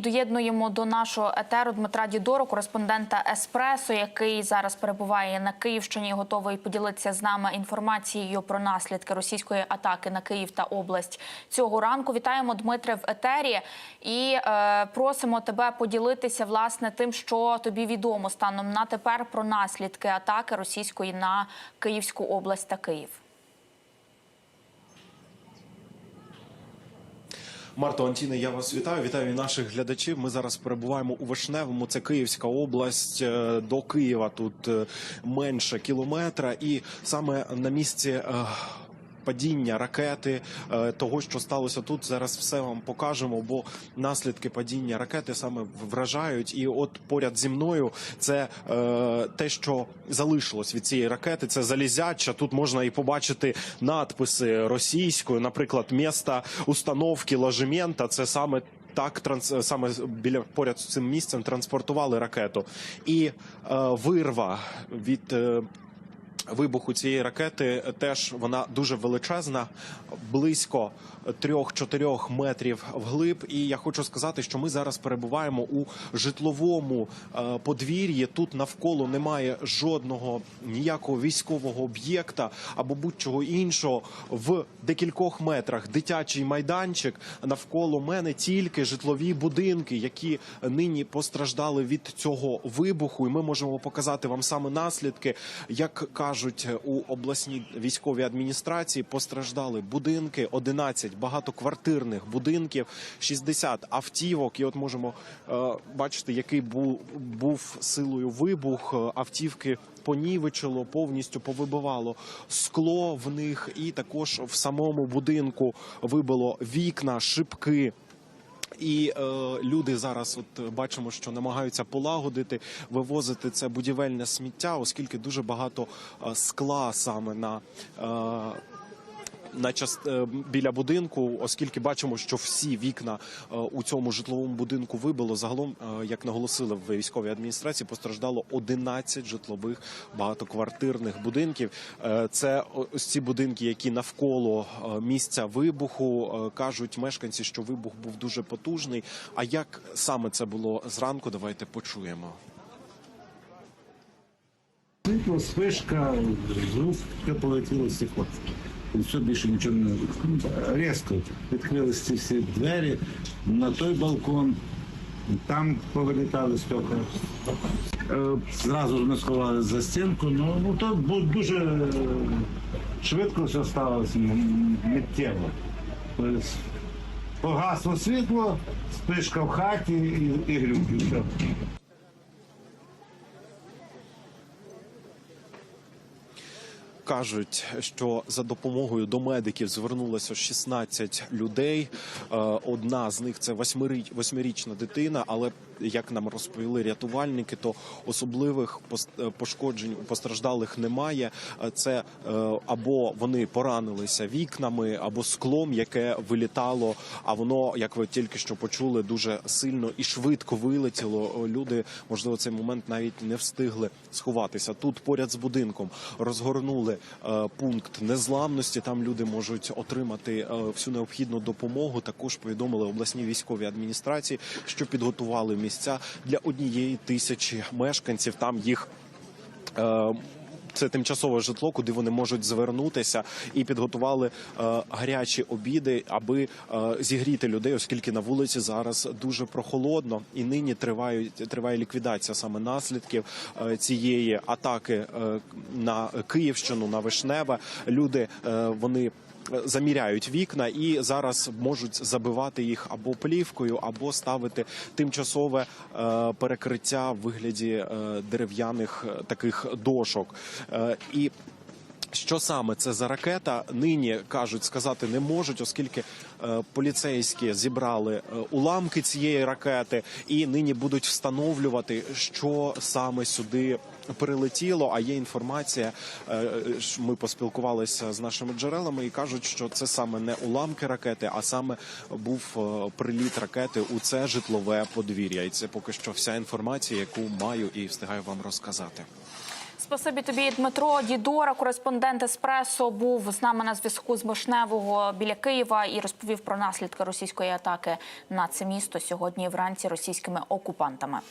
Доєднуємо до нашого етеру Дмитра Дідору, кореспондента Еспресо, який зараз перебуває на Київщині, і готовий поділитися з нами інформацією про наслідки російської атаки на Київ та область цього ранку. Вітаємо Дмитре в етері і е, просимо тебе поділитися власне тим, що тобі відомо станом на тепер про наслідки атаки російської на Київську область та Київ. Марто Антіне, я вас вітаю. Вітаю і наших глядачів. Ми зараз перебуваємо у Вишневому. Це Київська область. Е, До Києва тут е, менше кілометра, і саме на місці. Падіння ракети е, того, що сталося тут, зараз все вам покажемо. Бо наслідки падіння ракети саме вражають. І от поряд зі мною це е, те, що залишилось від цієї ракети. Це залізяча. Тут можна і побачити надписи російською, наприклад, міста установки ложемента. Це саме. Так, транс саме біля поряд з цим місцем транспортували ракету, і е, вирва від е, вибуху цієї ракети теж вона дуже величезна, близько 3-4 метрів вглиб. І я хочу сказати, що ми зараз перебуваємо у житловому е, подвір'ї. Тут навколо немає жодного ніякого військового об'єкта або будь-чого іншого. В декількох метрах дитячий майданчик. Навколо мене тільки житлові будинки, які нині постраждали від цього вибуху. І ми можемо показати вам саме наслідки, як кажуть у обласній військовій адміністрації, постраждали будинки, 11 багатоквартирних будинків, 60 автівок. І от можемо е, бачити, який був, був силою вибух Е, автівки. Понівечило, повністю повибивало скло в них, і також в самому будинку вибило вікна, шибки. І е, люди зараз, от бачимо, що намагаються полагодити, вивозити це будівельне сміття, оскільки дуже багато е, скла саме на. Е, на част е, біля будинку, оскільки бачимо, що всі вікна е, у цьому житловому будинку вибило. Загалом, е, як наголосили в військовій адміністрації, постраждало 11 житлових багатоквартирних будинків. Це ось ці будинки, які навколо місця вибуху кажуть мешканці, що вибух був дуже потужний. А як саме це було зранку? Давайте почуємо. Світло, спишка, звук, все полетіло стекло. І все більше нічого не різко відкрилися ці всі двері на той балкон, там повилітали стекла. Е, Зразу ж ми сховали за стінку. Ну, ну то дуже швидко все сталося миттєво. Тобто Погасло світло, спишка в хаті і, і глюк, і все. Кажуть, що за допомогою до медиків звернулося 16 людей. Е, Одна з них це восьмиріч- восьмирічна дитина. Але як нам розповіли рятувальники, то особливих е, пошкоджень у постраждалих немає. Е, Це або вони поранилися вікнами, або склом, яке вилітало. А воно, як ви тільки що почули, дуже сильно і швидко вилетіло. Люди, можливо, цей момент навіть не встигли сховатися. Тут поряд з будинком розгорнули е, пункт незламності. Там люди можуть отримати е, всю необхідну допомогу. Також повідомили обласні військові адміністрації, що підготували місця для однієї тисячі мешканців. Там їх. Це тимчасове житло, куди вони можуть звернутися, і підготували е, гарячі обіди, аби е, зігріти людей, оскільки на вулиці зараз дуже прохолодно, і нині тривають триває ліквідація саме наслідків е, цієї атаки на Київщину, на Вишневе. Люди вони. Заміряють вікна і зараз можуть забивати їх або плівкою, або ставити тимчасове е, перекриття в вигляді е, дерев'яних е, таких дошок. І що саме це за ракета? Нині кажуть, сказати не можуть, оскільки е, поліцейські зібрали е, уламки цієї ракети, і нині будуть встановлювати, що саме сюди прилетіло. А є інформація. е, Ми поспілкувалися з нашими джерелами і кажуть, що це саме не уламки ракети, а саме був приліт ракети у це житлове подвір'я. І це поки що вся інформація, яку маю і встигаю вам розказати. Спасибі тобі, Дмитро Дідора, кореспондент Еспресо, був з нами на зв'язку з Вишневого біля Києва і розповів про наслідки російської атаки на це місто сьогодні вранці російськими окупантами.